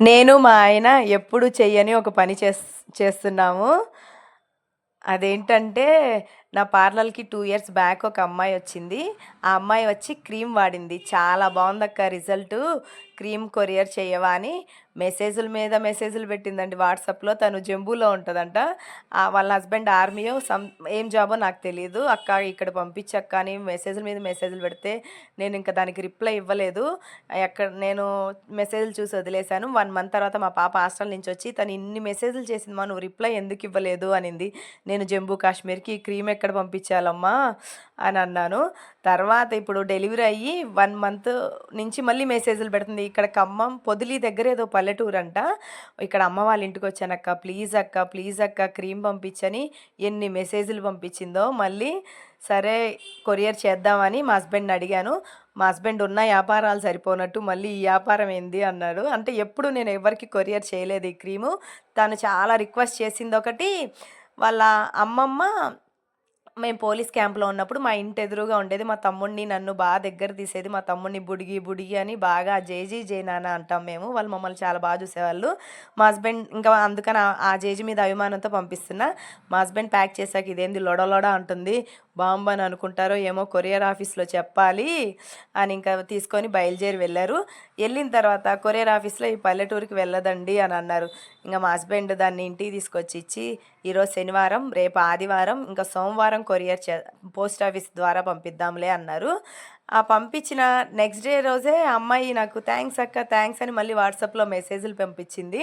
నేను మా ఆయన ఎప్పుడు చెయ్యని ఒక పని చేస్ చేస్తున్నాము. అదేంటంటే నా పార్లర్కి టూ ఇయర్స్ బ్యాక్ ఒక అమ్మాయి వచ్చింది. ఆ అమ్మాయి వచ్చి క్రీమ్ వాడింది. చాలా బాగుంది అక్క రిజల్ట్. క్రీమ్ కొరియర్ చేయవా అని మెసేజ్ల మీద మెసేజ్లు పెట్టిందండి. వాట్సాప్లో తను జంబూలో ఉంటుందంట. వాళ్ళ హస్బెండ్ ఆర్మీయో సమ్ ఏం జాబో నాకు తెలియదు అక్క ఇక్కడ పంపించక్క అని మెసేజ్ల మీద మెసేజ్లు పెడితే నేను ఇంకా దానికి రిప్లై ఇవ్వలేదు. ఎక్కడ నేను మెసేజ్లు చూసి వదిలేశాను. వన్ మంత్ తర్వాత మా పాప హాస్టల్ నుంచి వచ్చి తను ఇన్ని మెసేజ్లు చేసింది మా నువ్వు రిప్లై ఎందుకు ఇవ్వలేదు అనింది. నేను జమ్మూ కాశ్మీర్కి ఈ క్రీమ్ ఎక్కడ పంపించాలమ్మా అని అన్నాను. తర్వాత ఇప్పుడు డెలివరీ అయ్యి వన్ మంత్ నుంచి మళ్ళీ మెసేజ్లు పెడుతుంది. ఇక్కడ ఖమ్మం పొదిలి దగ్గర ఏదో పల్లెటూరు అంట ఇక్కడ అమ్మ వాళ్ళ ఇంటికి వచ్చానక్క ప్లీజ్ అక్క ప్లీజ్ అక్క క్రీమ్ పంపించని ఎన్ని మెసేజ్లు పంపించిందో మళ్ళీ సరే కొరియర్ చేద్దామని మా హస్బెండ్ని అడిగాను. మా హస్బెండ్ ఉన్న వ్యాపారాలు సరిపోనట్టు మళ్ళీ ఈ వ్యాపారం ఏంది అన్నాడు. అంటే ఎప్పుడు నేను ఎవరికి కొరియర్ చేయలేదు ఈ క్రీము. తను చాలా రిక్వెస్ట్ చేసింది ఒకటి. వాళ్ళ అమ్మమ్మ మేము పోలీస్ క్యాంప్లో ఉన్నప్పుడు మా ఇంటి ఎదురుగా ఉండేది మా తమ్ముడిని నన్ను బాగా దగ్గర తీసేది. మా తమ్ముడిని బుడిగి బుడిగి అని బాగా జేజీ జే నాన్న అంటాం మేము. వాళ్ళు మమ్మల్ని చాలా బాగా చూసేవాళ్ళు. మా హస్బెండ్ ఇంకా అందుకని ఆ- జేజీ మీద అభిమానంతో పంపిస్తున్నా. మా హస్బెండ్ ప్యాక్ చేశాక ఇదేంది లొడలొడ అంటుంది. బాంబు అని అనుకుంటారో ఏమో కొరియర్ ఆఫీస్లో చెప్పాలి అని ఇంకా తీసుకొని బయలుదేరి వెళ్ళారు. వెళ్ళిన తర్వాత కొరియర్ ఆఫీస్లో ఈ పల్లెటూరికి వెళ్ళదండి అని అన్నారు. ఇంకా మా హస్బెండ్ దాన్ని ఇంటికి తీసుకొచ్చి ఇచ్చి ఈరోజు శనివారం రేపు ఆదివారం ఇంకా సోమవారం కొరియర్ చే పోస్ట్ ఆఫీస్ ద్వారా పంపిద్దాంలే అన్నారు. ఆ పంపించిన నెక్స్ట్ డే రోజే ఆ అమ్మాయి నాకు థ్యాంక్స్ అక్క థ్యాంక్స్ అని మళ్ళీ వాట్సాప్లో మెసేజ్లు పంపించింది.